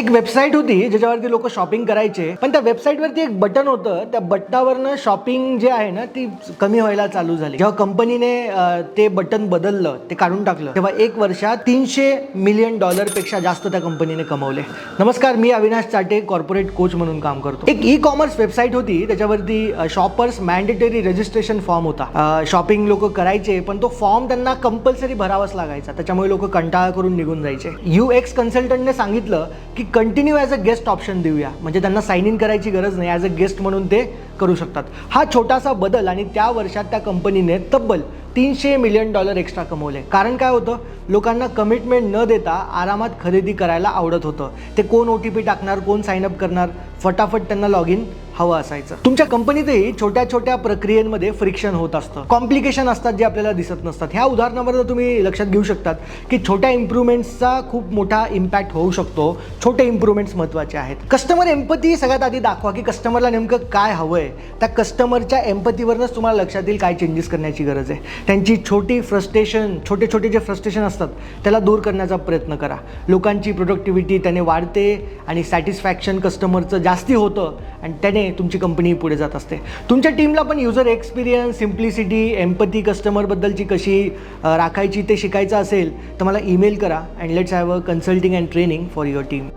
एक वेबसाईट होती ज्याच्यावरती लोक शॉपिंग करायचे. पण त्या वेबसाईटवरती एक बटन होतं. त्या बटनावरनं शॉपिंग जे आहे ना ती कमी व्हायला चालू झाली. जेव्हा कंपनीने ते बटन बदललं ते काढून टाकलं तेव्हा एक वर्षात तीनशे मिलियन डॉलरपेक्षा जास्त त्या कंपनीने कमवले. नमस्कार मी अविनाश चाटे कॉर्पोरेट कोच म्हणून काम करतो. एक ई कॉमर्स वेबसाईट होती त्याच्यावरती शॉपर्स मॅन्डेटरी रजिस्ट्रेशन फॉर्म होता. शॉपिंग लोक करायचे पण तो फॉर्म त्यांना कंपल्सरी भरावाच लागायचा. त्याच्यामुळे लोक कंटाळा करून निघून जायचे. यू एक्स कन्सल्टंटने सांगितलं की continue as a guest option देऊया. म्हणजे त्यांना साईन इन करायची गरज नाही ॲज अ गेस्ट म्हणून ते करू शकतात. हा छोटासा बदल आणि त्या वर्षात त्या कंपनीने तब्बल तीनशे मिलियन डॉलर एक्स्ट्रा कमवले. कारण काय होतं? लोकांना कमिटमेंट न देता आरामात खरेदी करायला आवडत होतं. ते कोण ओ टी पी टाकणार कोण साईन अप करणार? फटाफट त्यांना लॉग इन हवं असायचं. तुमच्या कंपनीतही छोट्या छोट्या प्रक्रियेमध्ये फ्रिक्शन होत असतं. कॉम्प्लिकेशन असतात जे आपल्याला दिसत नसतात. ह्या उदाहरणावर तुम्ही लक्षात घेऊ शकतात की छोट्या इम्प्रुव्हमेंट्सचा खूप मोठा इम्पॅक्ट होऊ शकतो. छोटे इम्प्रूव्हमेंट्स महत्त्वाचे आहेत. कस्टमर एम्पती सगळ्यात आधी दाखवा की कस्टमरला नेमकं काय हवं आहे त्या कस्टमरच्या एम्पतीवरनंच तुम्हाला लक्षात येईल काय चेंजेस करण्याची गरज आहे. त्यांची छोटी फ्रस्ट्रेशन छोटे छोटे जे फ्रस्ट्रेशन असतात त्याला दूर करण्याचा प्रयत्न करा. लोकांची प्रोडक्टिव्हिटी त्याने वाढते आणि सॅटिस्फॅक्शन कस्टमरचं जास्ती होतं. आणि त्याने तुमची कंपनी पुढे जात असते. तुमच्या टीमला पण युजर एक्सपिरियन्स सिम्प्लिसिटी एम्पथी कस्टमरबद्दलची कशी राखायची ते शिकायचं असेल तर मला ईमेल करा. And let's have a consulting and training for your team